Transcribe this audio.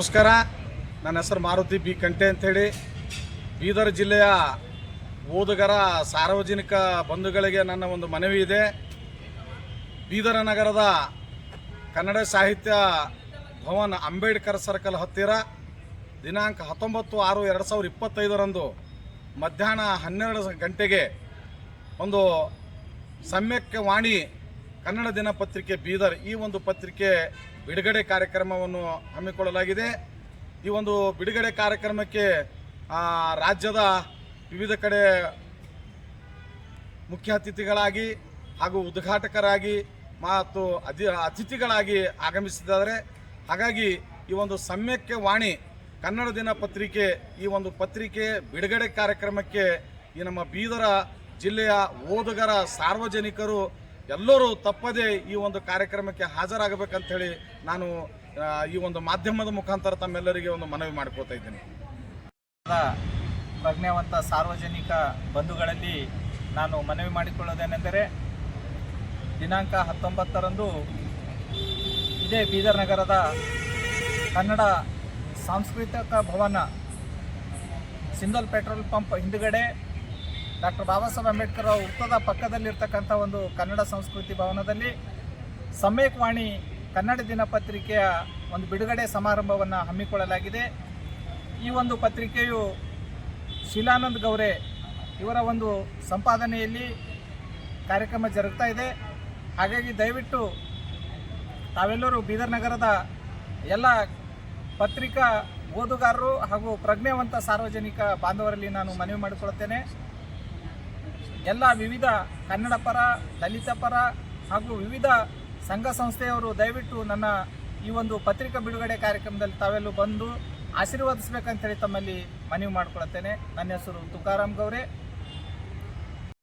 ನಮಸ್ಕಾರ. ನನ್ನ ಹೆಸರು ಮಾರುತಿ ಬಿ ಕಂಟೆ ಅಂಥೇಳಿ ಬೀದರ್ ಜಿಲ್ಲೆಯ ಓದುಗರ ಸಾರ್ವಜನಿಕ ಬಂಧುಗಳಿಗೆ ನನ್ನ ಒಂದು ಮನವಿ ಇದೆ. ಬೀದರ ನಗರದ ಕನ್ನಡ ಸಾಹಿತ್ಯ ಭವನ್ ಅಂಬೇಡ್ಕರ್ ಸರ್ಕಲ್ ಹತ್ತಿರ ದಿನಾಂಕ ಹತ್ತೊಂಬತ್ತು ಆರು ಎರಡು ಸಾವಿರದ ಇಪ್ಪತ್ತೈದರಂದು ಮಧ್ಯಾಹ್ನ ಹನ್ನೆರಡು ಗಂಟೆಗೆ ಒಂದು ಸಮ್ಯಕ್ ವಾಣಿ ಕನ್ನಡ ದಿನಪತ್ರಿಕೆ ಬೀದರ್ ಈ ಒಂದು ಪತ್ರಿಕೆ ಬಿಡುಗಡೆ ಕಾರ್ಯಕ್ರಮವನ್ನು ಹಮ್ಮಿಕೊಳ್ಳಲಾಗಿದೆ. ಈ ಒಂದು ಬಿಡುಗಡೆ ಕಾರ್ಯಕ್ರಮಕ್ಕೆ ರಾಜ್ಯದ ವಿವಿಧ ಕಡೆ ಮುಖ್ಯ ಅತಿಥಿಗಳಾಗಿ ಹಾಗೂ ಉದ್ಘಾಟಕರಾಗಿ ಮತ್ತು ಅತಿ, ಅತಿಥಿಗಳಾಗಿ ಆಗಮಿಸಿದ್ದಾರೆ. ಹಾಗಾಗಿ ಈ ಒಂದು ಸಮ್ಯಕ್ಕೆ ವಾಣಿ ಕನ್ನಡ ದಿನ ಪತ್ರಿಕೆ ಈ ಒಂದು ಪತ್ರಿಕೆ ಬಿಡುಗಡೆ ಕಾರ್ಯಕ್ರಮಕ್ಕೆ ಈ ನಮ್ಮ ಬೀದರ ಜಿಲ್ಲೆಯ ಓದುಗರ ಸಾರ್ವಜನಿಕರು ಎಲ್ಲರೂ ತಪ್ಪದೇ ಈ ಒಂದು ಕಾರ್ಯಕ್ರಮಕ್ಕೆ ಹಾಜರಾಗಬೇಕಂತೇಳಿ ನಾನು ಈ ಒಂದು ಮಾಧ್ಯಮದ ಮುಖಾಂತರ ತಮ್ಮೆಲ್ಲರಿಗೆ ಒಂದು ಮನವಿ ಮಾಡ್ಕೋತಾ ಇದ್ದೀನಿ. ಪ್ರಜ್ಞಾವಂತ ಸಾರ್ವಜನಿಕ ಬಂಧುಗಳಲ್ಲಿ ನಾನು ಮನವಿ ಮಾಡಿಕೊಳ್ಳೋದೇನೆಂದರೆ, ದಿನಾಂಕ ಹತ್ತೊಂಬತ್ತರಂದು ಇದೇ ಬೀದರ್ ನಗರದ ಕನ್ನಡ ಸಾಂಸ್ಕೃತಿಕ ಭವನ ಸಿಂಧಲ್ ಪೆಟ್ರೋಲ್ ಪಂಪ್ ಹಿಂದುಗಡೆ ಡಾಕ್ಟರ್ ಬಾಬಾ ಸಾಹೇಬ್ ಅಂಬೇಡ್ಕರ್ ಅವರ ವೃತ್ತದ ಪಕ್ಕದಲ್ಲಿರ್ತಕ್ಕಂಥ ಒಂದು ಕನ್ನಡ ಸಂಸ್ಕೃತಿ ಭವನದಲ್ಲಿ ಸಮ್ಯಕ್ ವಾಣಿ ಕನ್ನಡ ದಿನಪತ್ರಿಕೆಯ ಒಂದು ಬಿಡುಗಡೆ ಸಮಾರಂಭವನ್ನು ಹಮ್ಮಿಕೊಳ್ಳಲಾಗಿದೆ. ಈ ಒಂದು ಪತ್ರಿಕೆಯು ಶಿಲಾನಂದ್ ಗೌರೆ ಇವರ ಒಂದು ಸಂಪಾದನೆಯಲ್ಲಿ ಕಾರ್ಯಕ್ರಮ ಜರುಗ್ತಾ ಇದೆ. ಹಾಗಾಗಿ ದಯವಿಟ್ಟು ತಾವೆಲ್ಲರೂ ಬೀದರ್ ನಗರದ ಎಲ್ಲ ಪತ್ರಿಕಾ ಓದುಗಾರರು ಹಾಗೂ ಪ್ರಜ್ಞಾವಂತ ಸಾರ್ವಜನಿಕ ಬಾಂಧವರಲ್ಲಿ ನಾನು ಮನವಿ ಮಾಡಿಕೊಳ್ಳುತ್ತೇನೆ. ಎಲ್ಲ ವಿವಿಧ ಕನ್ನಡ ಪರ, ದಲಿತ ಪರ ಹಾಗೂ ವಿವಿಧ ಸಂಘ ಸಂಸ್ಥೆಯವರು ದಯವಿಟ್ಟು ನನ್ನ ಈ ಒಂದು ಪತ್ರಿಕಾ ಬಿಡುಗಡೆ ಕಾರ್ಯಕ್ರಮದಲ್ಲಿ ತಾವೆಲ್ಲೂ ಬಂದು ಆಶೀರ್ವದಿಸಬೇಕಂತೇಳಿ ತಮ್ಮಲ್ಲಿ ಮನವಿ ಮಾಡಿಕೊಳ್ಳುತ್ತೇನೆ ನನ್ನ ಹೆಸರು ತುಕಾರಾಮ್ ಗೌರೆ.